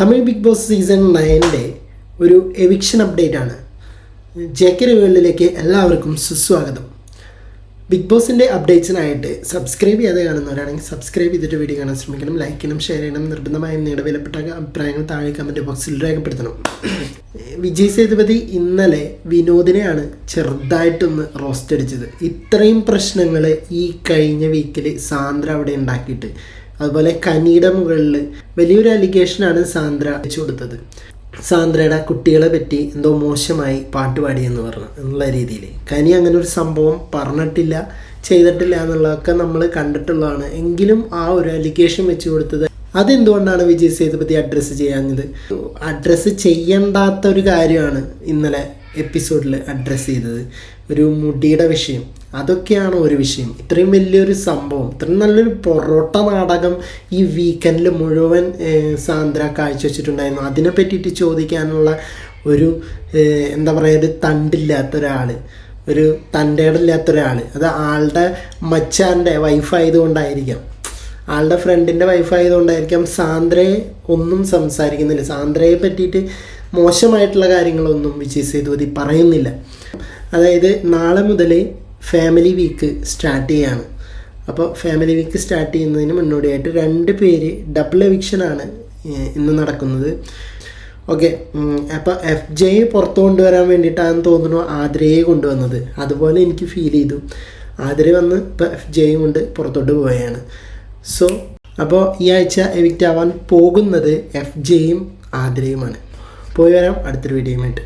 Tamil big Boss season നയന്റെ ഒരു eviction update ആണ്. ജേക്കറി വേൾഡിലേക്ക് എല്ലാവർക്കും സുസ്വാഗതം. ബിഗ് ബോസിന്റെ അപ്ഡേറ്റ്സിനായിട്ട് സബ്സ്ക്രൈബ് ചെയ്യാതെ കാണുന്നവരാണെങ്കിൽ സബ്സ്ക്രൈബ് ചെയ്തിട്ട് വീഡിയോ കാണാൻ ശ്രമിക്കണം. ലൈക്കിനും ഷെയർ ചെയ്യണം. നിർബന്ധമായും നിങ്ങളുടെ വിലപ്പെട്ട അഭിപ്രായങ്ങൾ താഴെ കമന്റ് ബോക്സിൽ രേഖപ്പെടുത്തണം. വിജയ് സേതുപതി ഇന്നലെ വിനോദിനെയാണ് ചെറുതായിട്ടൊന്ന് റോസ്റ്റ് അടിച്ചത്. ഇത്രയും പ്രശ്നങ്ങൾ ഈ കഴിഞ്ഞ വീക്കിൽ സാന്ദ്ര അവിടെ ഉണ്ടാക്കിയിട്ട്. അതുപോലെ കനിയുടെ മുകളിൽ വലിയൊരു അലിഗേഷനാണ് സാന്ദ്ര വെച്ചു കൊടുത്തത്. സാന്ദ്രയുടെ കുട്ടികളെ പറ്റി എന്തോ മോശമായി പാട്ട് പാടിയെന്ന് പറഞ്ഞു എന്നുള്ള രീതിയിൽ കനി അങ്ങനെ ഒരു സംഭവം പറഞ്ഞിട്ടില്ല ചെയ്തിട്ടില്ല എന്നുള്ളതൊക്കെ നമ്മൾ കണ്ടിട്ടുള്ളതാണ്. എങ്കിലും ആ ഒരു അലിഗേഷൻ വെച്ചു കൊടുത്തത് അതെന്തുകൊണ്ടാണ് വിജയ് സേതുപതി അഡ്രസ്സ് ചെയ്യാഞ്ഞത്? അഡ്രസ്സ് ചെയ്യേണ്ടാത്ത ഒരു കാര്യമാണ് ഇന്നലെ എപ്പിസോഡിൽ അഡ്രസ്സ് ചെയ്തത്. ഒരു മുടിയുടെ വിഷയം. അതൊക്കെയാണ് ഒരു വിഷയം. ഇത്രയും വലിയൊരു സംഭവം ഇത്രയും നല്ലൊരു പൊറോട്ട നാടകം ഈ വീക്കെൻഡിൽ മുഴുവൻ സാന്ദ്ര കാഴ്ചവെച്ചിട്ടുണ്ടായിരുന്നു. അതിനെ പറ്റിയിട്ട് ചോദിക്കാനുള്ള ഒരു എന്താ പറയുക ഒരു തണ്ടില്ലാത്ത ഒരാൾ ഒരു തണ്ടേടില്ലാത്ത ഒരാൾ അത് ആളുടെ മച്ചാന്റെ വൈഫായതുകൊണ്ടായിരിക്കാം ആളുടെ ഫ്രണ്ടിന്റെ വൈഫായതുകൊണ്ടായിരിക്കാം സാന്ദ്രയെ ഒന്നും സംസാരിക്കുന്നില്ല. സാന്ദ്രയെ പറ്റിയിട്ട് മോശമായിട്ടുള്ള കാര്യങ്ങളൊന്നും വിജയ് സേതുപതി പറയുന്നില്ല. അതായത് നാളെ മുതൽ ഫാമിലി വീക്ക് സ്റ്റാർട്ട് ചെയ്യാണ്. അപ്പോൾ ഫാമിലി വീക്ക് സ്റ്റാർട്ട് ചെയ്യുന്നതിന് മുന്നോടിയായിട്ട് രണ്ട് പേര് ഡബിൾ എവിക്ഷനാണ് ഇന്ന് നടക്കുന്നത്. ഓക്കെ അപ്പോൾ എഫ് ജെ പുറത്തു കൊണ്ടുവരാൻ വേണ്ടിയിട്ടാണെന്ന് തോന്നുന്നു ആതിരയെ കൊണ്ടുവന്നത്. അതുപോലെ എനിക്ക് ഫീൽ ചെയ്തു. ആതിര വന്ന് ഇപ്പോൾ എഫ് ജെയും കൊണ്ട് പുറത്തോട്ട് പോവുകയാണ്. സോ അപ്പോൾ ഈ ആഴ്ച എവിക്റ്റ് ആവാൻ പോകുന്നത് എഫ് ജെയും ആതിരയുമാണ്. പോയി വരാം അടുത്തൊരു വീഡിയോയുമായിട്ട്